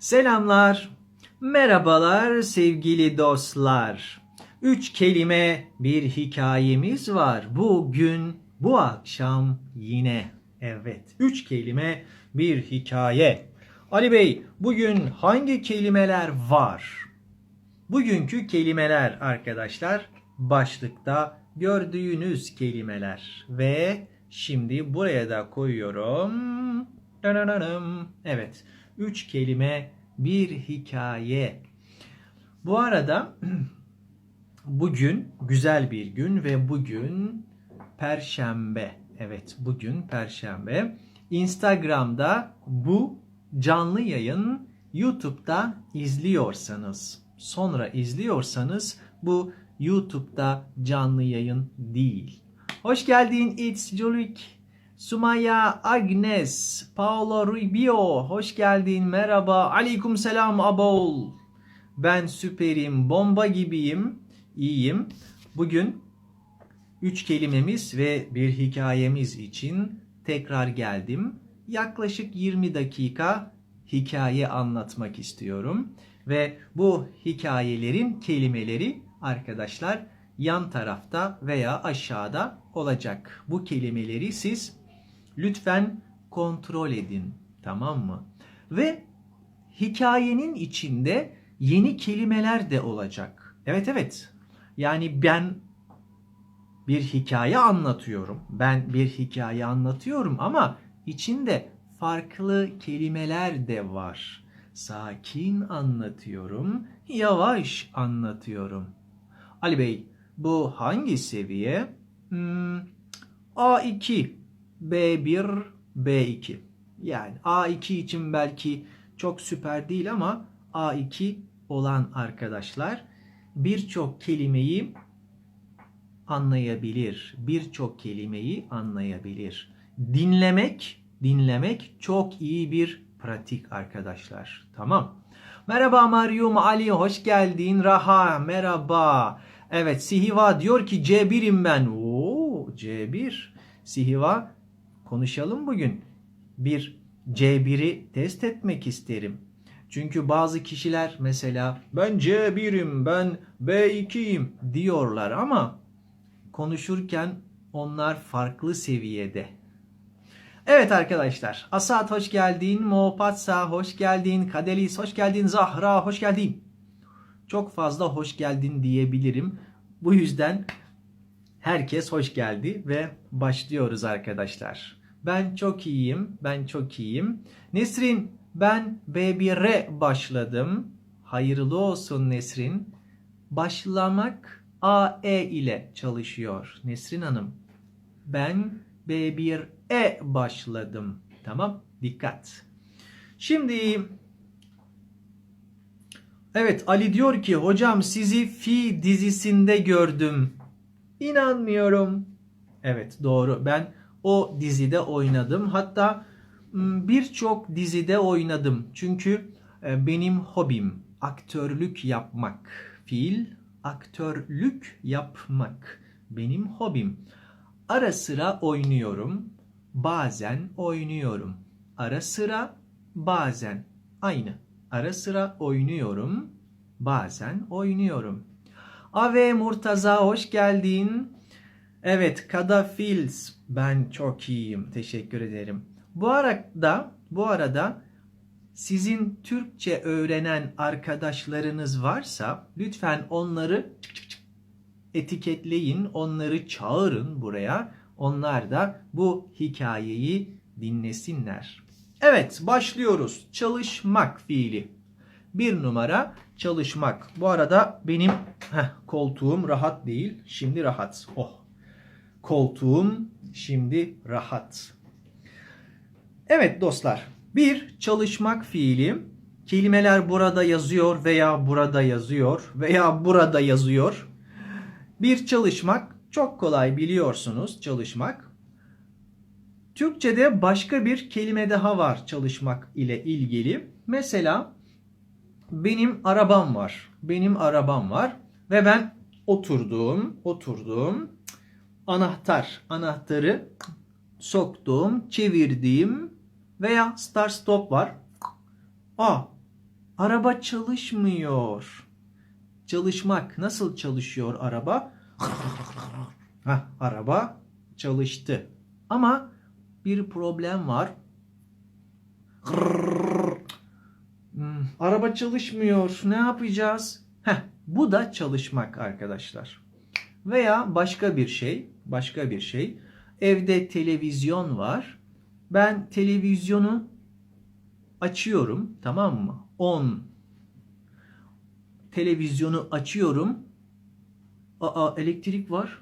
Selamlar, merhabalar sevgili dostlar. Üç kelime bir hikayemiz var. Bugün, bu akşam yine. Evet, üç kelime bir hikaye. Ali Bey, bugün hangi kelimeler var? Bugünkü kelimeler arkadaşlar başlıkta gördüğünüz kelimeler ve şimdi buraya da koyuyorum. Evet. Üç kelime bir hikaye. Bu arada bugün güzel bir gün ve bugün perşembe. Evet bugün perşembe. Instagram'da bu canlı yayın YouTube'da izliyorsanız sonra izliyorsanız bu YouTube'da canlı yayın değil. Hoş geldin It's Julik. Sumaya Agnes, Paolo Rubio, hoş geldin, merhaba, aleyküm selam abol. Ben süperim, bomba gibiyim, iyiyim. Bugün üç kelimemiz ve bir hikayemiz için tekrar geldim. Yaklaşık 20 dakika hikaye anlatmak istiyorum. Ve bu hikayelerin kelimeleri arkadaşlar yan tarafta veya aşağıda olacak. Bu kelimeleri siz lütfen kontrol edin. Tamam mı? Ve hikayenin içinde yeni kelimeler de olacak. Evet evet. Yani ben bir hikaye anlatıyorum. Ben bir hikaye anlatıyorum ama içinde farklı kelimeler de var. Sakin anlatıyorum, yavaş anlatıyorum. Ali Bey, bu hangi seviye? Hmm, A2, B1, B2. Yani A2 için belki çok süper değil ama A2 olan arkadaşlar birçok kelimeyi anlayabilir. Birçok kelimeyi anlayabilir. Dinlemek, dinlemek çok iyi bir pratik arkadaşlar. Tamam. Merhaba Marium Ali hoş geldin. Raha merhaba. Evet Sihiva diyor ki C1'im ben. Oo C1. Sihiva konuşalım bugün. Bir C1'i test etmek isterim. Çünkü bazı kişiler mesela ben C1'im, ben B2'yim diyorlar ama konuşurken onlar farklı seviyede. Evet arkadaşlar. Asat hoş geldin. Mohpatsa hoş geldin. Kadelis hoş geldin. Zahra hoş geldin. Çok fazla hoş geldin diyebilirim. Bu yüzden herkes hoş geldi ve başlıyoruz arkadaşlar. Ben çok iyiyim. Ben çok iyiyim. Nesrin ben B1'e başladım. Hayırlı olsun Nesrin. Başlamak AE ile çalışıyor Nesrin Hanım. Ben B1'e başladım. Tamam? Dikkat. Şimdi Evet Ali diyor ki hocam sizi Fi dizisinde gördüm. İnanmıyorum. Evet doğru. Ben o dizide oynadım. Hatta birçok dizide oynadım. Çünkü e, benim hobim aktörlük yapmak. Fiil aktörlük yapmak benim hobim. Ara sıra oynuyorum. Bazen oynuyorum. Ara sıra bazen aynı. Ara sıra oynuyorum. Bazen oynuyorum. Ave Murtaza hoş geldin. Evet Kadafils ben çok iyiyim. Teşekkür ederim. Bu arada bu arada sizin Türkçe öğrenen arkadaşlarınız varsa lütfen onları etiketleyin, onları çağırın buraya. Onlar da bu hikayeyi dinlesinler. Evet, başlıyoruz. Çalışmak fiili. Bir numara çalışmak. Bu arada benim heh, koltuğum rahat değil. Şimdi rahat. Oh. Koltuğum şimdi rahat. Evet dostlar. Bir çalışmak fiili. Kelimeler burada yazıyor veya burada yazıyor veya burada yazıyor. Bir çalışmak çok kolay biliyorsunuz çalışmak. Türkçe'de başka bir kelime daha var çalışmak ile ilgili. Mesela benim arabam var. Benim arabam var ve ben oturdum, oturdum. Anahtar, anahtarı soktum, çevirdim veya start stop var. Aa, Araba çalışmıyor. Çalışmak. Nasıl çalışıyor araba? Hah, araba çalıştı. Ama bir problem var. Hmm, araba çalışmıyor. Ne yapacağız? Heh, bu da çalışmak arkadaşlar. Veya başka bir şey, başka bir şey. Evde televizyon var. Ben televizyonu açıyorum, tamam mı? On. Televizyonu açıyorum. Aa elektrik var.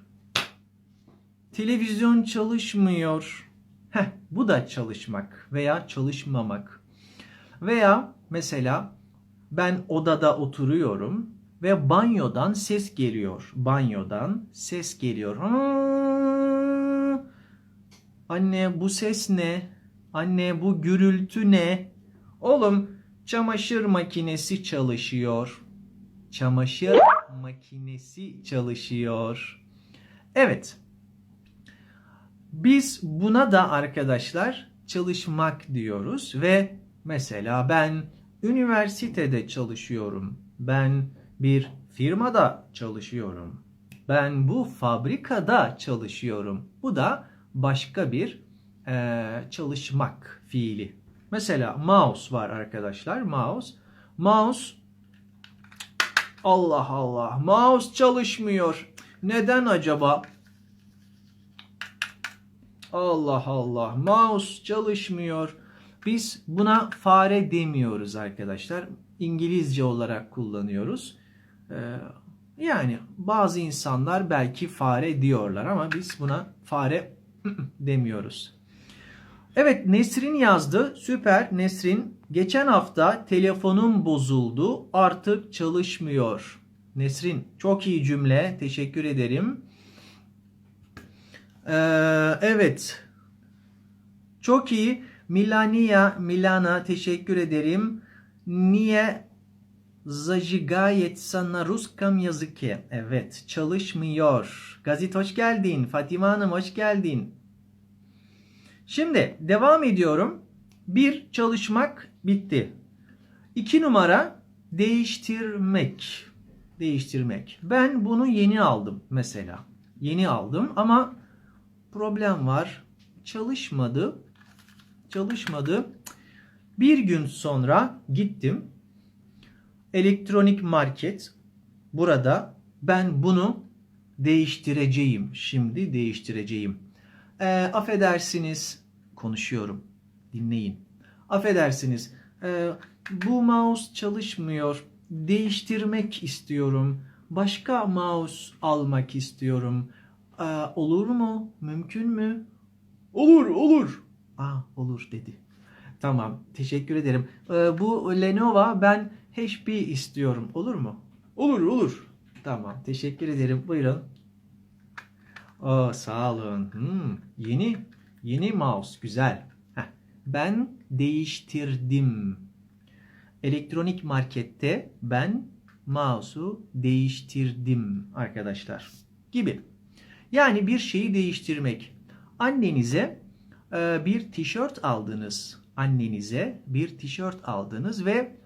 Televizyon çalışmıyor. Heh, bu da çalışmak veya çalışmamak. Veya mesela ben odada oturuyorum ve banyodan ses geliyor. Banyodan ses geliyor. Aa, anne bu ses ne? Anne bu gürültü ne? Oğlum çamaşır makinesi çalışıyor. Çamaşır makinesi çalışıyor. Evet. Biz buna da arkadaşlar çalışmak diyoruz ve mesela ben üniversitede çalışıyorum. Ben bir firmada çalışıyorum. Ben bu fabrikada çalışıyorum. Bu da başka bir e, çalışmak fiili. Mesela mouse var arkadaşlar. Mouse. Mouse Allah Allah. Mouse çalışmıyor. Neden acaba? Allah Allah. Mouse çalışmıyor. Biz buna fare demiyoruz arkadaşlar. İngilizce olarak kullanıyoruz. Ee, yani bazı insanlar belki fare diyorlar ama biz buna fare demiyoruz. Evet Nesrin yazdı. Süper Nesrin. Geçen hafta telefonum bozuldu. Artık çalışmıyor. Nesrin çok iyi cümle. Teşekkür ederim. Ee, evet. Çok iyi. Milania, Milana teşekkür ederim. Niye zajigayet na ruskam yazıke? Evet, çalışmıyor. Gazit hoş geldin. Fatima Hanım hoş geldin. Şimdi devam ediyorum. Bir çalışmak bitti. İki numara değiştirmek. Değiştirmek. Ben bunu yeni aldım mesela. Yeni aldım ama problem var. Çalışmadı. Çalışmadı. Bir gün sonra gittim. Elektronik market. Burada ben bunu değiştireceğim. Şimdi değiştireceğim. E, affedersiniz konuşuyorum. Dinleyin. Affedersiniz. E, bu mouse çalışmıyor. Değiştirmek istiyorum. Başka mouse almak istiyorum. E, olur mu? Mümkün mü? Olur, olur. Aa, olur dedi. Tamam, teşekkür ederim. E, bu Lenovo ben HP istiyorum. Olur mu? Olur, olur. Tamam, teşekkür ederim. Buyurun. Aa, sağ olun. Hmm, yeni yeni mouse güzel. Heh, ben değiştirdim. Elektronik markette ben mouse'u değiştirdim arkadaşlar. Gibi. Yani bir şeyi değiştirmek. Annenize e, bir tişört aldınız. Annenize bir tişört aldınız ve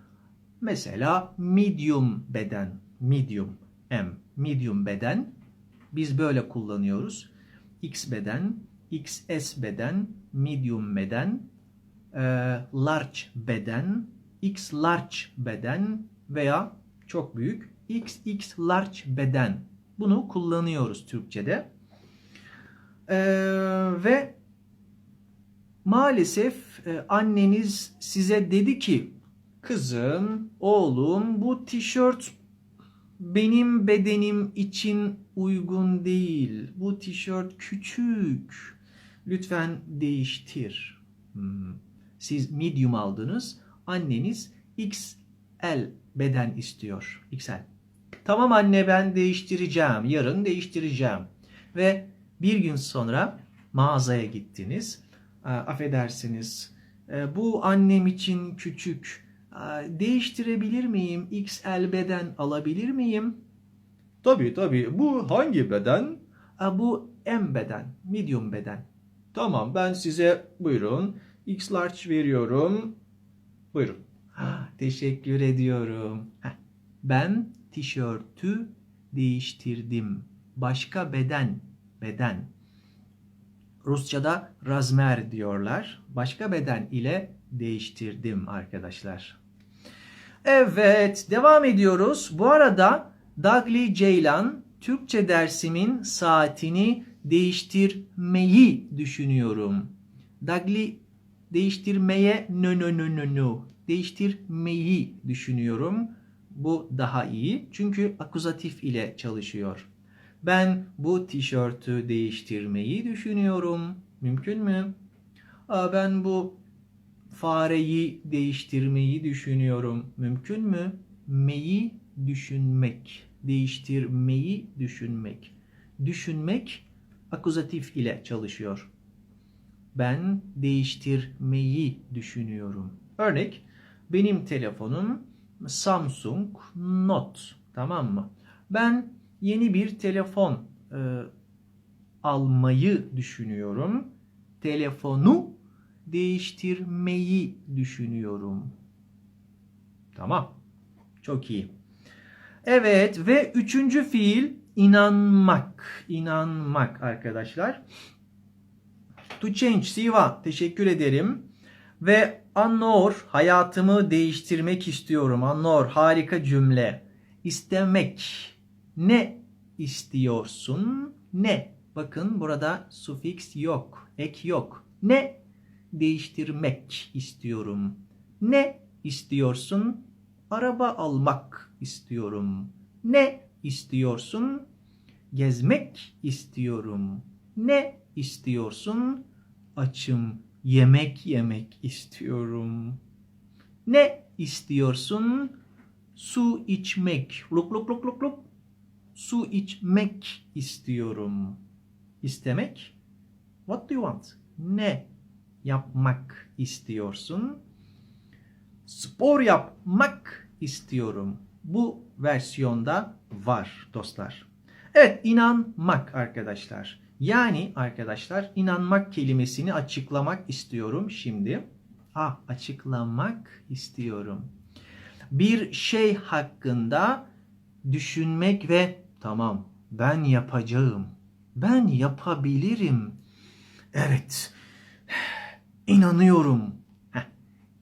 mesela medium beden, medium M, medium beden biz böyle kullanıyoruz. X beden, XS beden, medium beden, e, large beden, X large beden veya çok büyük XX large beden. Bunu kullanıyoruz Türkçe'de. E, ve maalesef e, anneniz size dedi ki kızım, oğlum bu tişört benim bedenim için uygun değil. Bu tişört küçük. Lütfen değiştir. Hmm. Siz medium aldınız. Anneniz XL beden istiyor. XL. Tamam anne ben değiştireceğim. Yarın değiştireceğim. Ve bir gün sonra mağazaya gittiniz. Affedersiniz. E, bu annem için küçük değiştirebilir miyim? XL beden alabilir miyim? Tabii tabii. Bu hangi beden? Bu M beden, medium beden. Tamam ben size buyurun X large veriyorum. Buyurun. Ah, Teşekkür ediyorum. Heh. Ben tişörtü değiştirdim. Başka beden, beden. Rusçada razmer diyorlar. Başka beden ile değiştirdim arkadaşlar. Evet, devam ediyoruz. Bu arada Dagli Ceylan Türkçe dersimin saatini değiştirmeyi düşünüyorum. Dagli değiştirmeye no no no no no. Değiştirmeyi düşünüyorum. Bu daha iyi. Çünkü akuzatif ile çalışıyor. Ben bu tişörtü değiştirmeyi düşünüyorum. Mümkün mü? Aa, ben bu fareyi değiştirmeyi düşünüyorum. Mümkün mü? Meyi düşünmek. Değiştirmeyi düşünmek. Düşünmek akuzatif ile çalışıyor. Ben değiştirmeyi düşünüyorum. Örnek benim telefonum Samsung Note. Tamam mı? Ben yeni bir telefon e, almayı düşünüyorum. Telefonu değiştirmeyi düşünüyorum. Tamam. Çok iyi. Evet ve üçüncü fiil inanmak. İnanmak arkadaşlar. To change Siva teşekkür ederim. Ve Annor hayatımı değiştirmek istiyorum. Annor harika cümle. İstemek. Ne istiyorsun? Ne? Bakın burada sufiks yok. Ek yok. Ne? Değiştirmek istiyorum. Ne istiyorsun? Araba almak istiyorum. Ne istiyorsun? Gezmek istiyorum. Ne istiyorsun? Açım. Yemek yemek istiyorum. Ne istiyorsun? Su içmek. Luk luk luk luk luk. Su içmek istiyorum. İstemek? What do you want? Ne yapmak istiyorsun? Spor yapmak istiyorum. Bu versiyonda var dostlar. Evet inanmak arkadaşlar. Yani arkadaşlar inanmak kelimesini açıklamak istiyorum şimdi. Ah açıklamak istiyorum. Bir şey hakkında düşünmek ve tamam ben yapacağım. Ben yapabilirim. Evet. İnanıyorum. Heh.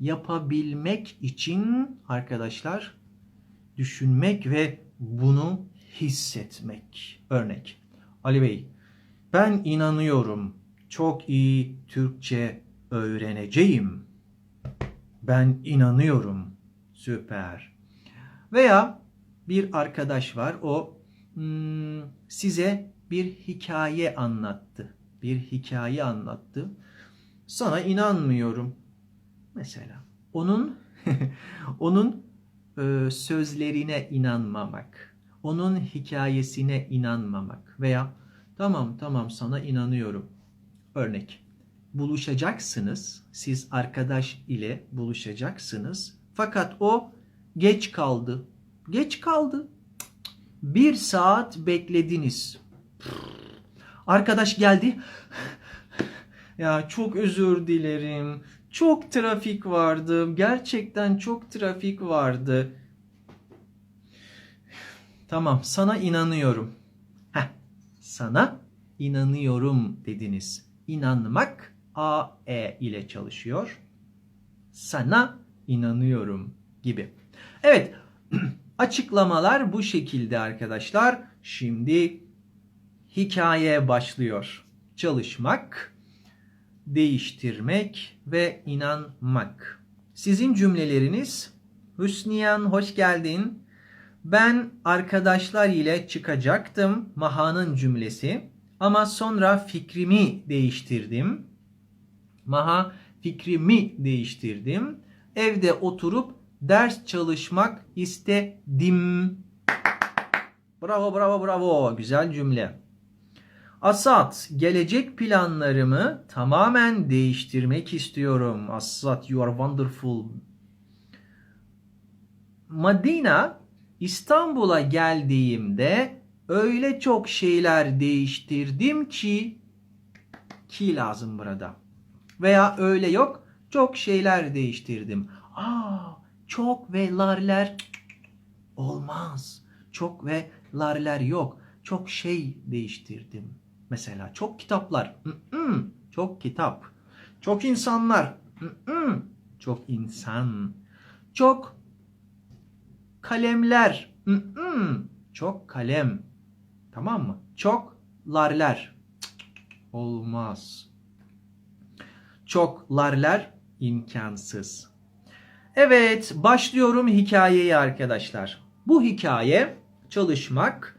Yapabilmek için arkadaşlar düşünmek ve bunu hissetmek. Örnek. Ali Bey, ben inanıyorum. Çok iyi Türkçe öğreneceğim. Ben inanıyorum. Süper. Veya bir arkadaş var. O hmm, size bir hikaye anlattı. Bir hikaye anlattı. Sana inanmıyorum. Mesela onun onun e, sözlerine inanmamak, onun hikayesine inanmamak veya tamam tamam sana inanıyorum. Örnek buluşacaksınız. Siz arkadaş ile buluşacaksınız. Fakat o geç kaldı. Geç kaldı. Bir saat beklediniz. Arkadaş geldi. Ya çok özür dilerim. Çok trafik vardı. Gerçekten çok trafik vardı. Tamam, sana inanıyorum. Heh, sana inanıyorum dediniz. İnanmak A, E ile çalışıyor. Sana inanıyorum gibi. Evet, açıklamalar bu şekilde arkadaşlar. Şimdi hikaye başlıyor. Çalışmak, değiştirmek ve inanmak. Sizin cümleleriniz Hüsniyan hoş geldin. Ben arkadaşlar ile çıkacaktım. Maha'nın cümlesi. Ama sonra fikrimi değiştirdim. Maha fikrimi değiştirdim. Evde oturup ders çalışmak istedim. Bravo bravo bravo. Güzel cümle. Asat, gelecek planlarımı tamamen değiştirmek istiyorum. Asat, you are wonderful. Madina, İstanbul'a geldiğimde öyle çok şeyler değiştirdim ki ki lazım burada. Veya öyle yok, çok şeyler değiştirdim. Aa, Çok ve larler olmaz. Çok ve larler yok. Çok şey değiştirdim. Mesela çok kitaplar. Çok kitap. Çok insanlar. Çok insan. Çok kalemler. Çok kalem. Tamam mı? Çok larler. Olmaz. Çok larler imkansız. Evet, başlıyorum hikayeyi arkadaşlar. Bu hikaye çalışmak,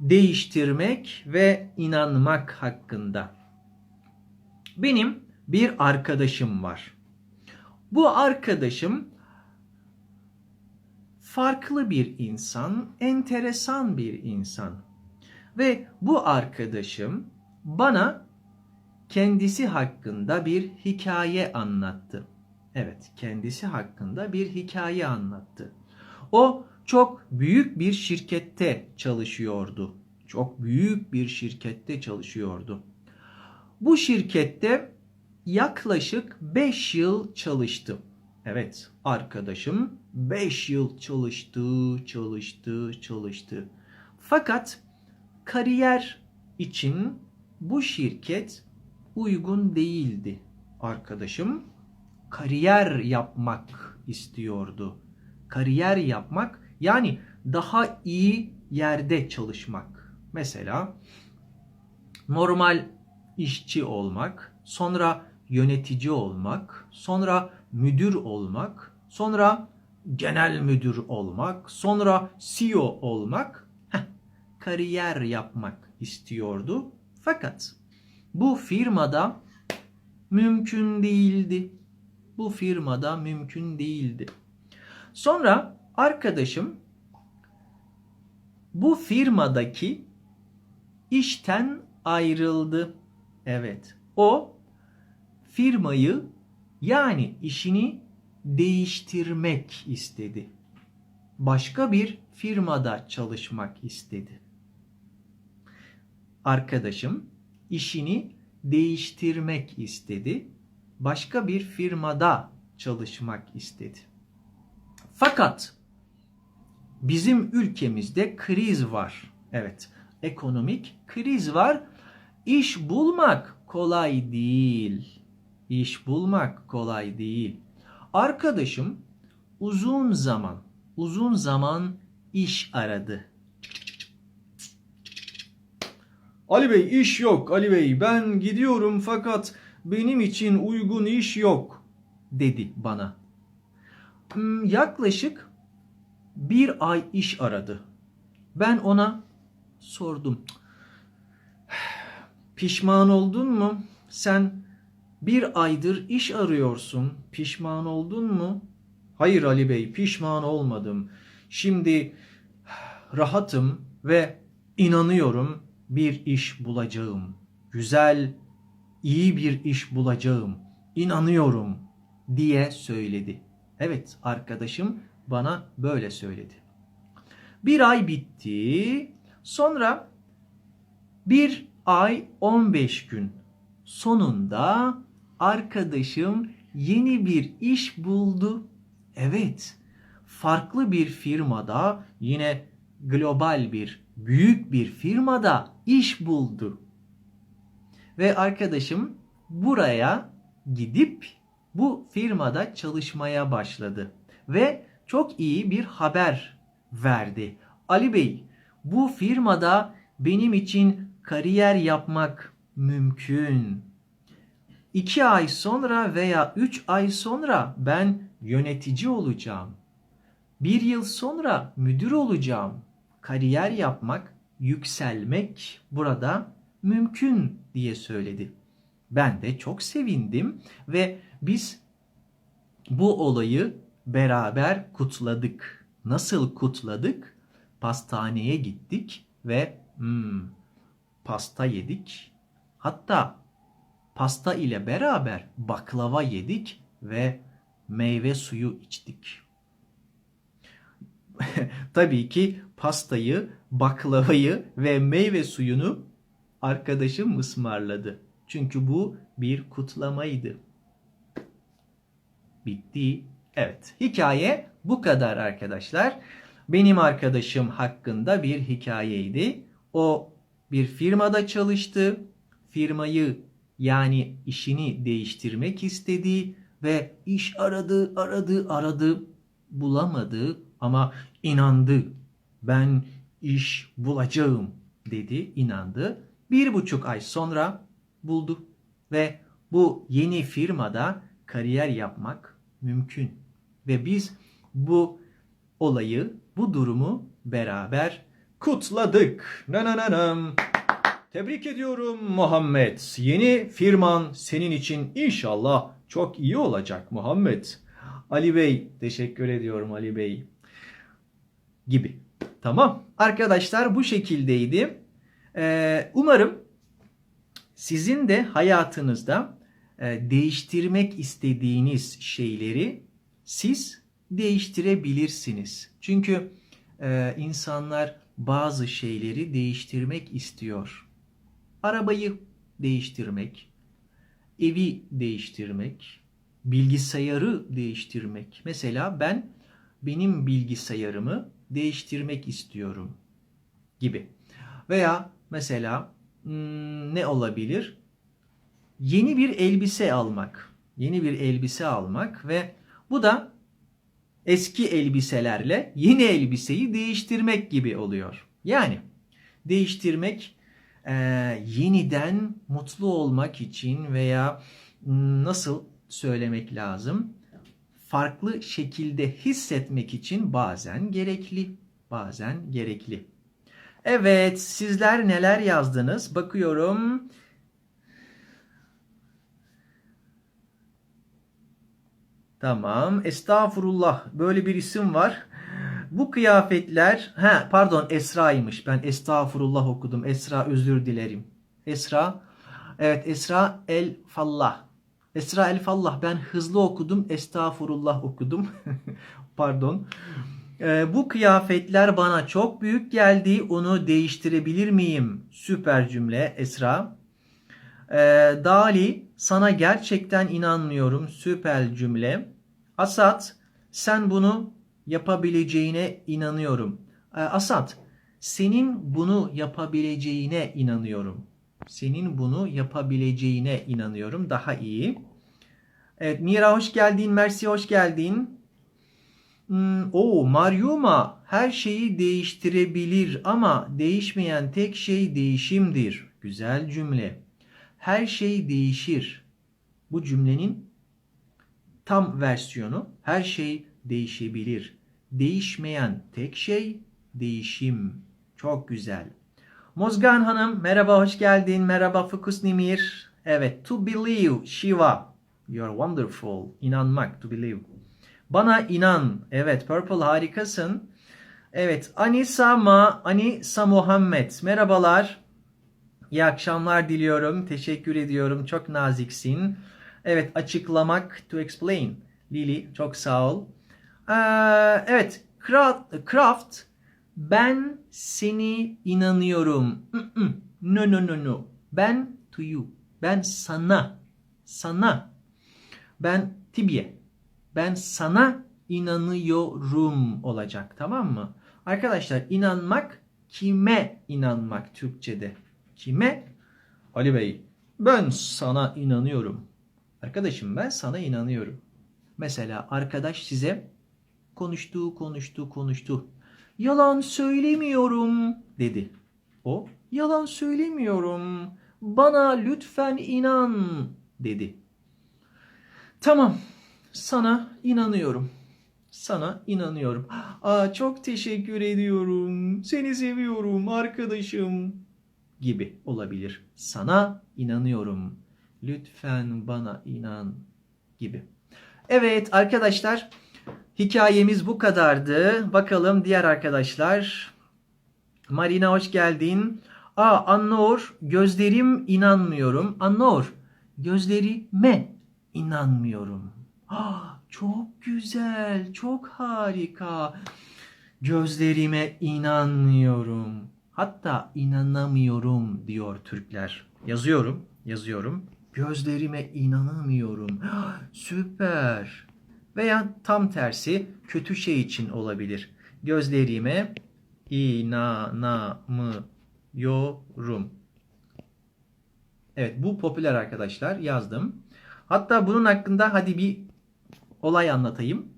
değiştirmek ve inanmak hakkında. Benim bir arkadaşım var. Bu arkadaşım farklı bir insan, enteresan bir insan. Ve bu arkadaşım bana kendisi hakkında bir hikaye anlattı. Evet, kendisi hakkında bir hikaye anlattı. O çok büyük bir şirkette çalışıyordu. Çok büyük bir şirkette çalışıyordu. Bu şirkette yaklaşık 5 yıl çalıştı. Evet, arkadaşım 5 yıl çalıştı, çalıştı, çalıştı. Fakat kariyer için bu şirket uygun değildi. Arkadaşım kariyer yapmak istiyordu. Kariyer yapmak yani daha iyi yerde çalışmak. Mesela normal işçi olmak, sonra yönetici olmak, sonra müdür olmak, sonra genel müdür olmak, sonra CEO olmak, heh, kariyer yapmak istiyordu. Fakat bu firmada mümkün değildi. Bu firmada mümkün değildi. Sonra arkadaşım bu firmadaki işten ayrıldı. Evet. O firmayı yani işini değiştirmek istedi. Başka bir firmada çalışmak istedi. Arkadaşım işini değiştirmek istedi. Başka bir firmada çalışmak istedi. Fakat bizim ülkemizde kriz var. Evet, ekonomik kriz var. İş bulmak kolay değil. İş bulmak kolay değil. Arkadaşım uzun zaman, uzun zaman iş aradı. Ali Bey iş yok Ali Bey ben gidiyorum fakat benim için uygun iş yok dedi bana. Hmm, yaklaşık bir ay iş aradı. Ben ona sordum. Pişman oldun mu? Sen bir aydır iş arıyorsun. Pişman oldun mu? Hayır Ali Bey, pişman olmadım. Şimdi rahatım ve inanıyorum bir iş bulacağım. Güzel, iyi bir iş bulacağım. İnanıyorum diye söyledi. Evet, arkadaşım bana böyle söyledi. Bir ay bitti. Sonra bir ay 15 gün sonunda arkadaşım yeni bir iş buldu. Evet, farklı bir firmada yine global bir büyük bir firmada iş buldu. Ve arkadaşım buraya gidip bu firmada çalışmaya başladı ve çok iyi bir haber verdi. Ali Bey, bu firmada benim için kariyer yapmak mümkün. 2 ay sonra veya 3 ay sonra ben yönetici olacağım. Bir yıl sonra müdür olacağım. Kariyer yapmak, yükselmek burada mümkün diye söyledi. Ben de çok sevindim ve biz bu olayı beraber kutladık. Nasıl kutladık? Pastaneye gittik ve hmm, pasta yedik. Hatta pasta ile beraber baklava yedik ve meyve suyu içtik. Tabii ki pastayı, baklavayı ve meyve suyunu arkadaşım ısmarladı. Çünkü bu bir kutlamaydı. Bitti. Evet, hikaye bu kadar arkadaşlar. Benim arkadaşım hakkında bir hikayeydi. O bir firmada çalıştı. Firmayı yani işini değiştirmek istedi ve iş aradı, aradı, aradı, bulamadı ama inandı. Ben iş bulacağım dedi, inandı. Bir buçuk ay sonra buldu ve bu yeni firmada kariyer yapmak mümkün. Ve biz bu olayı, bu durumu beraber kutladık. Nananam. Tebrik ediyorum Muhammed. Yeni firman senin için inşallah çok iyi olacak Muhammed. Ali Bey, teşekkür ediyorum Ali Bey. Gibi. Tamam. Arkadaşlar bu şekildeydi. Ee, umarım sizin de hayatınızda e, değiştirmek istediğiniz şeyleri siz değiştirebilirsiniz. Çünkü e, insanlar bazı şeyleri değiştirmek istiyor. Arabayı değiştirmek, evi değiştirmek, bilgisayarı değiştirmek. Mesela ben benim bilgisayarımı değiştirmek istiyorum gibi. Veya mesela hmm, ne olabilir? Yeni bir elbise almak. Yeni bir elbise almak ve bu da eski elbiselerle yeni elbiseyi değiştirmek gibi oluyor. Yani değiştirmek e, yeniden mutlu olmak için veya nasıl söylemek lazım? Farklı şekilde hissetmek için bazen gerekli, bazen gerekli. Evet, sizler neler yazdınız? Bakıyorum. Tamam. Estağfurullah. Böyle bir isim var. Bu kıyafetler, ha pardon Esra'ymış. Ben estağfurullah okudum. Esra özür dilerim. Esra. Evet Esra El Fallah. Esra El Fallah. Ben hızlı okudum. Estağfurullah okudum. pardon. Ee, bu kıyafetler bana çok büyük geldi. Onu değiştirebilir miyim? Süper cümle Esra. Ee, Dali sana gerçekten inanmıyorum. Süper cümle. Asat sen bunu yapabileceğine inanıyorum. Ee, Asat senin bunu yapabileceğine inanıyorum. Senin bunu yapabileceğine inanıyorum. Daha iyi. Evet Mira hoş geldin. Mersi hoş geldin. Hmm, o Mariuma her şeyi değiştirebilir ama değişmeyen tek şey değişimdir. Güzel cümle. Her şey değişir. Bu cümlenin tam versiyonu her şey değişebilir. Değişmeyen tek şey değişim. Çok güzel. Mozgan Hanım merhaba hoş geldin. Merhaba Fukus Nimir. Evet to believe Shiva. You are wonderful. İnanmak to believe. Bana inan. Evet Purple harikasın. Evet Anisa Ma, Anisa Muhammed. Merhabalar. İyi akşamlar diliyorum. Teşekkür ediyorum. Çok naziksin. Evet açıklamak to explain. Lili çok sağ ol. Ee, evet Craft ben seni inanıyorum. No no no no. Ben to you. Ben sana. Sana. Ben Tibye. Ben sana inanıyorum olacak. Tamam mı? Arkadaşlar inanmak kime inanmak Türkçe'de? Kime? Ali Bey ben sana inanıyorum. Arkadaşım ben sana inanıyorum. Mesela arkadaş size konuştu, konuştu, konuştu. Yalan söylemiyorum dedi. O yalan söylemiyorum. Bana lütfen inan dedi. Tamam. Sana inanıyorum. Sana inanıyorum. Aa, çok teşekkür ediyorum. Seni seviyorum arkadaşım gibi olabilir. Sana inanıyorum. Lütfen bana inan gibi. Evet arkadaşlar hikayemiz bu kadardı. Bakalım diğer arkadaşlar. Marina hoş geldin. Aa Annor gözlerim inanmıyorum. Annor gözlerime inanmıyorum. Aa, çok güzel, çok harika. Gözlerime inanmıyorum. Hatta inanamıyorum diyor Türkler. Yazıyorum, yazıyorum. Gözlerime inanamıyorum. Süper. Veya tam tersi kötü şey için olabilir. Gözlerime inanamıyorum. Evet bu popüler arkadaşlar yazdım. Hatta bunun hakkında hadi bir olay anlatayım.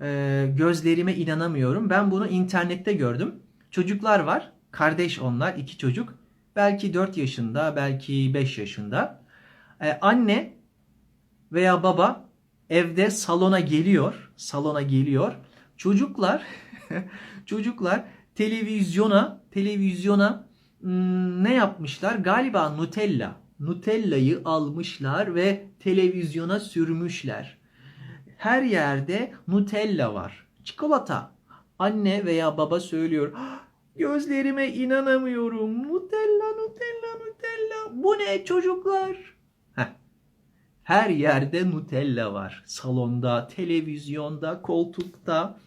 Ee, gözlerime inanamıyorum. Ben bunu internette gördüm. Çocuklar var. Kardeş onlar. iki çocuk. Belki 4 yaşında, belki 5 yaşında. Ee, anne veya baba evde salona geliyor. Salona geliyor. Çocuklar çocuklar televizyona televizyona hmm, ne yapmışlar? Galiba Nutella. Nutella'yı almışlar ve televizyona sürmüşler. Her yerde Nutella var. Çikolata. Anne veya baba söylüyor. "Ah, Gözlerime inanamıyorum. Nutella, Nutella, Nutella. Bu ne çocuklar? Her yerde Nutella var. Salonda, televizyonda, koltukta.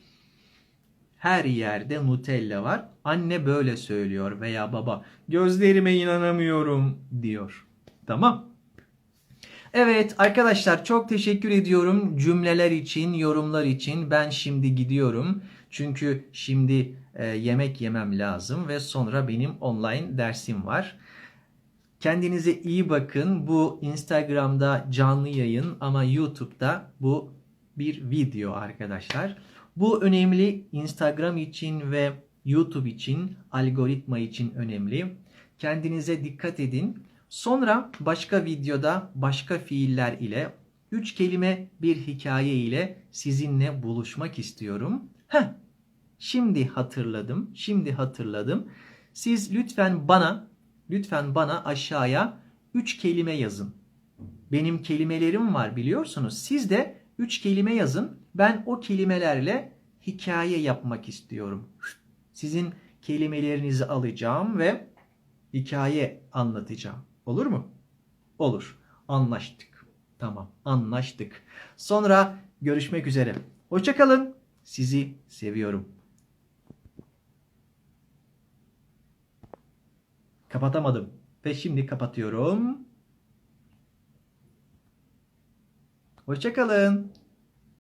Her yerde Nutella var. Anne böyle söylüyor veya baba gözlerime inanamıyorum diyor. Tamam. Evet arkadaşlar çok teşekkür ediyorum cümleler için, yorumlar için. Ben şimdi gidiyorum. Çünkü şimdi e, yemek yemem lazım ve sonra benim online dersim var. Kendinize iyi bakın. Bu Instagram'da canlı yayın ama YouTube'da bu bir video arkadaşlar. Bu önemli Instagram için ve YouTube için, algoritma için önemli. Kendinize dikkat edin. Sonra başka videoda başka fiiller ile üç kelime bir hikaye ile sizinle buluşmak istiyorum. Heh, şimdi hatırladım. Şimdi hatırladım. Siz lütfen bana lütfen bana aşağıya üç kelime yazın. Benim kelimelerim var biliyorsunuz. Siz de üç kelime yazın. Ben o kelimelerle hikaye yapmak istiyorum. Sizin kelimelerinizi alacağım ve hikaye anlatacağım. Olur mu? Olur. Anlaştık. Tamam, anlaştık. Sonra görüşmek üzere. Hoşçakalın. Sizi seviyorum. Kapatamadım. Ve şimdi kapatıyorum. Hoşçakalın.